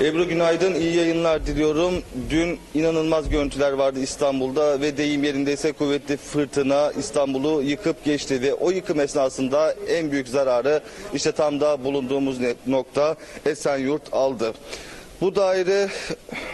Ebru günaydın, iyi yayınlar diliyorum. Dün inanılmaz görüntüler vardı İstanbul'da ve deyim yerindeyse kuvvetli fırtına İstanbul'u yıkıp geçti ve o yıkım esnasında en büyük zararı işte tam da bulunduğumuz nokta Esenyurt aldı. Bu daire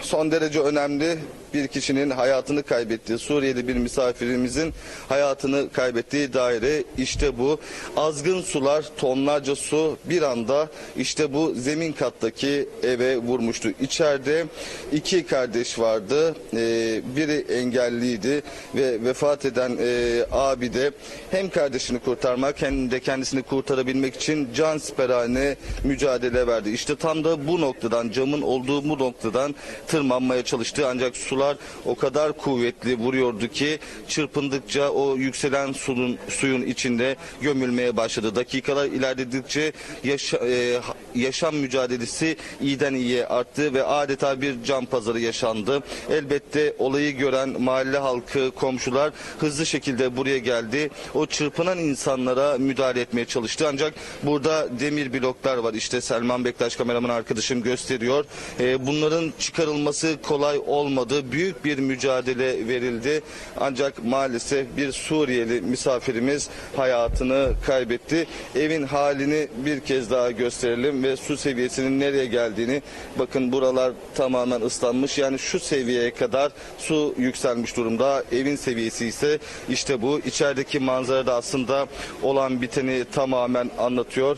son derece önemli. Bir kişinin hayatını kaybettiği, Suriyeli bir misafirimizin hayatını kaybettiği daire işte bu. Azgın sular, tonlarca su bir anda işte bu zemin kattaki eve vurmuştu. İçeride iki kardeş vardı. Ee, biri engelliydi ve vefat eden e, abi de hem kardeşini kurtarmak hem de kendisini kurtarabilmek için can siperhane mücadele verdi. İşte tam da bu noktadan camın olduğu bu noktadan tırmanmaya çalıştı ancak sular o kadar kuvvetli vuruyordu ki çırpındıkça o yükselen suyun, suyun içinde gömülmeye başladı. Dakikalar ilerledikçe yaşa- e, yaşam mücadelesi iyiden iyiye arttı ve adeta bir can pazarı yaşandı. Elbette olayı gören mahalle halkı, komşular hızlı şekilde buraya geldi. O çırpınan insanlara müdahale etmeye çalıştı. Ancak burada demir bloklar var. İşte Selman Bektaş kameraman arkadaşım gösteriyor. E, bunların çıkarılması kolay olmadı. Büyük bir mücadele verildi. Ancak maalesef bir Suriyeli misafirimiz hayatını kaybetti. Evin halini bir kez daha gösterelim ve su seviyesinin nereye geldiğini bakın buralar tamamen ıslanmış. Yani şu seviyeye kadar su yükselmiş durumda. Evin seviyesi ise işte bu. İçerideki manzara da aslında olan biteni tamamen anlatıyor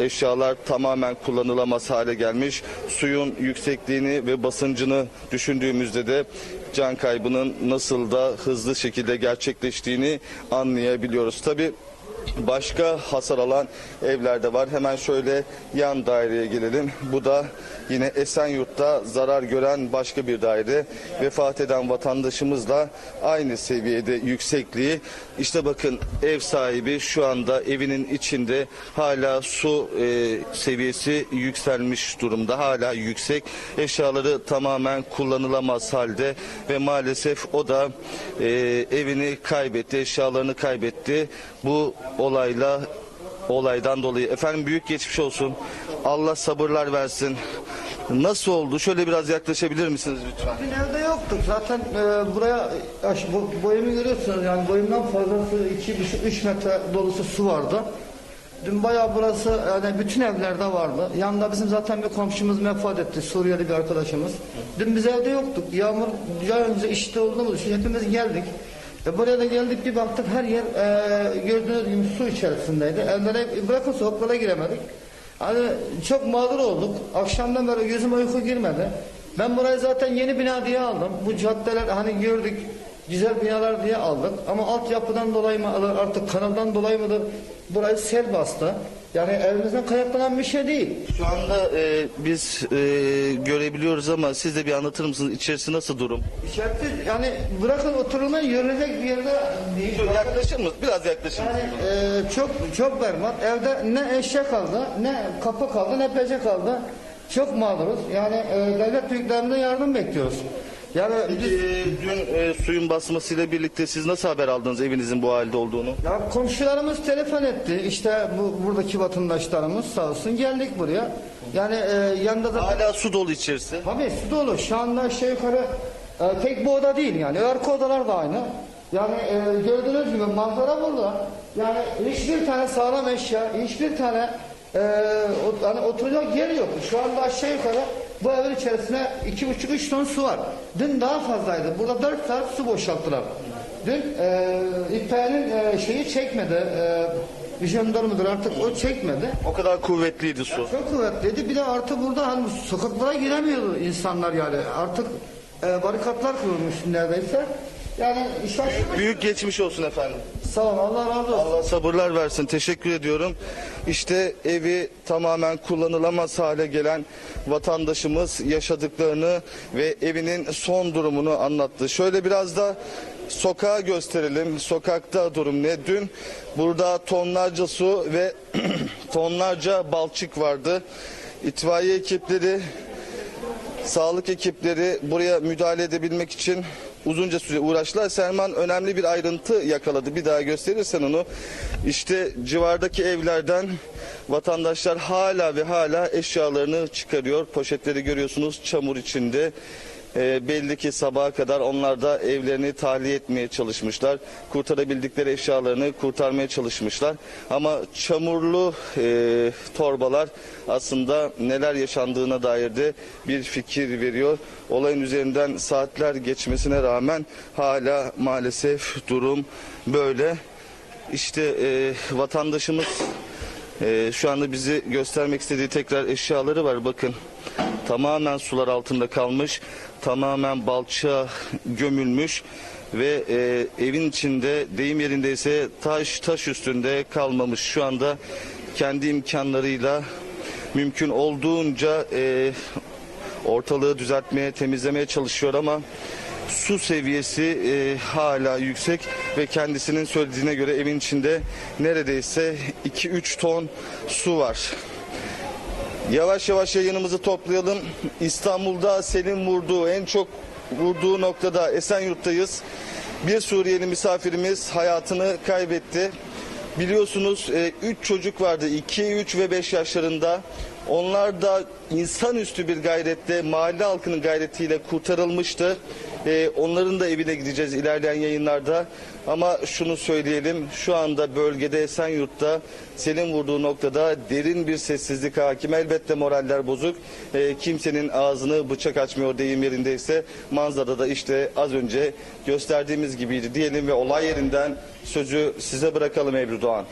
eşyalar tamamen kullanılamaz hale gelmiş. Suyun yüksekliğini ve basıncını düşündüğümüzde de can kaybının nasıl da hızlı şekilde gerçekleştiğini anlayabiliyoruz. Tabi başka hasar alan evler de var. Hemen şöyle yan daireye gelelim. Bu da yine Esenyurt'ta zarar gören başka bir daire. Vefat eden vatandaşımızla aynı seviyede yüksekliği. İşte bakın ev sahibi şu anda evinin içinde hala su e, seviyesi yükselmiş durumda. Hala yüksek. Eşyaları tamamen kullanılamaz halde ve maalesef o da e, evini kaybetti, eşyalarını kaybetti. Bu olayla olaydan dolayı efendim büyük geçmiş olsun. Allah sabırlar versin. Nasıl oldu? Şöyle biraz yaklaşabilir misiniz lütfen? Biz evde yoktuk. Zaten e, buraya aş, bu, boyumu görüyorsunuz yani boyumdan fazlası 2,5-3 metre dolusu su vardı. Dün bayağı burası yani bütün evlerde vardı. Yanında bizim zaten bir komşumuz vefat etti. Suriyeli bir arkadaşımız. Dün biz evde yoktuk. Yağmur yağınca işte olduğumuz için hepimiz geldik. E buraya da geldik bir baktık her yer e, gördüğünüz gibi su içerisindeydi. Evlere bırakın sokaklara giremedik. Hani çok mağdur olduk. Akşamdan beri gözüme uyku girmedi. Ben burayı zaten yeni bina diye aldım. Bu caddeler hani gördük güzel binalar diye aldık. Ama altyapıdan dolayı mı artık kanaldan dolayı mıdır burayı sel bastı. Yani evimizden kaynaklanan bir şey değil. Şu anda e, biz e, görebiliyoruz ama siz de bir anlatır mısınız? İçerisi nasıl durum? İçeride yani bırakın oturulmaya yürünecek bir yerde değil. Şöyle yaklaşır mısınız? Biraz yaklaşır Yani mısınız? e, çok çok berbat. Evde ne eşya kaldı, ne kapı kaldı, ne pece kaldı. Çok mağduruz. Yani e, devlet büyüklerinden yardım bekliyoruz. Yani biz, e, dün e, suyun basmasıyla birlikte siz nasıl haber aldınız evinizin bu halde olduğunu? ya komşularımız telefon etti. İşte bu buradaki vatandaşlarımız sağ olsun geldik buraya. Yani e, yanında da Hala su dolu içerisi. Tabii su dolu. Şu anda aşağı yukarı e, tek bu oda değil yani. Arka odalar da aynı. Yani e, gördüğünüz gibi manzara burada. Yani hiçbir tane sağlam eşya, hiçbir tane e, o, hani oturacak yer yok. Şu anda aşağı yukarı bu evin içerisine iki buçuk üç ton su var. Dün daha fazlaydı. Burada dört saat su boşalttılar. Dün e, İP'nin e, şeyi çekmedi. E, Vizyonlar mıdır artık o çekmedi. O kadar kuvvetliydi su. Çok kuvvetliydi. Bir de artı burada hani sokaklara giremiyordu insanlar yani. Artık e, barikatlar kurulmuş neredeyse. Yani şaşırmış. Büyük geçmiş olsun efendim. Sağ olun Allah razı olsun. Allah sabırlar versin. Teşekkür ediyorum. İşte evi tamamen kullanılamaz hale gelen vatandaşımız yaşadıklarını ve evinin son durumunu anlattı. Şöyle biraz da sokağa gösterelim. Sokakta durum ne? Dün burada tonlarca su ve tonlarca balçık vardı. İtfaiye ekipleri sağlık ekipleri buraya müdahale edebilmek için uzunca süre uğraştılar. Selman önemli bir ayrıntı yakaladı. Bir daha gösterirsen onu. İşte civardaki evlerden vatandaşlar hala ve hala eşyalarını çıkarıyor. Poşetleri görüyorsunuz çamur içinde. Ee, belli ki sabaha kadar onlar da evlerini tahliye etmeye çalışmışlar. Kurtarabildikleri eşyalarını kurtarmaya çalışmışlar. Ama çamurlu e, torbalar aslında neler yaşandığına dair de bir fikir veriyor. Olayın üzerinden saatler geçmesine rağmen hala maalesef durum böyle. İşte e, vatandaşımız e, şu anda bizi göstermek istediği tekrar eşyaları var. Bakın tamamen sular altında kalmış, tamamen balça gömülmüş ve e, evin içinde deyim yerindeyse taş taş üstünde kalmamış. Şu anda kendi imkanlarıyla mümkün olduğunca e, ortalığı düzeltmeye, temizlemeye çalışıyor ama su seviyesi e, hala yüksek ve kendisinin söylediğine göre evin içinde neredeyse 2-3 ton su var. Yavaş yavaş yayınımızı toplayalım. İstanbul'da Selim vurduğu en çok vurduğu noktada Esenyurt'tayız. Bir Suriyeli misafirimiz hayatını kaybetti. Biliyorsunuz 3 çocuk vardı 2, 3 ve 5 yaşlarında. Onlar da insanüstü bir gayretle mahalle halkının gayretiyle kurtarılmıştı. E, onların da evine gideceğiz ilerleyen yayınlarda. Ama şunu söyleyelim şu anda bölgede Esenyurt'ta Selim vurduğu noktada derin bir sessizlik hakim. Elbette moraller bozuk. E, kimsenin ağzını bıçak açmıyor deyim yerindeyse manzarada da işte az önce gösterdiğimiz gibiydi diyelim ve olay yerinden sözü size bırakalım Ebru Doğan.